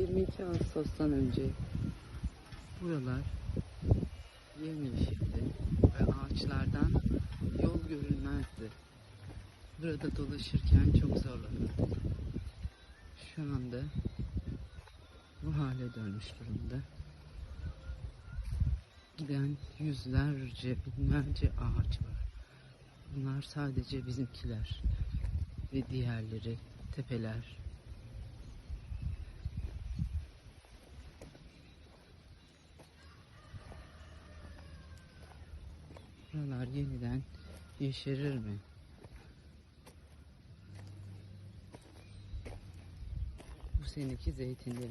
22 Ağustos'tan önce buralar yemyeşildi ve ağaçlardan yol görünmezdi. Burada dolaşırken çok zorlanırdım. Şu anda bu hale dönmüş durumda. Giden yüzlerce, binlerce ağaç var. Bunlar sadece bizimkiler ve diğerleri tepeler. Buralar yeniden yeşerir mi? Bu seneki zeytinlerin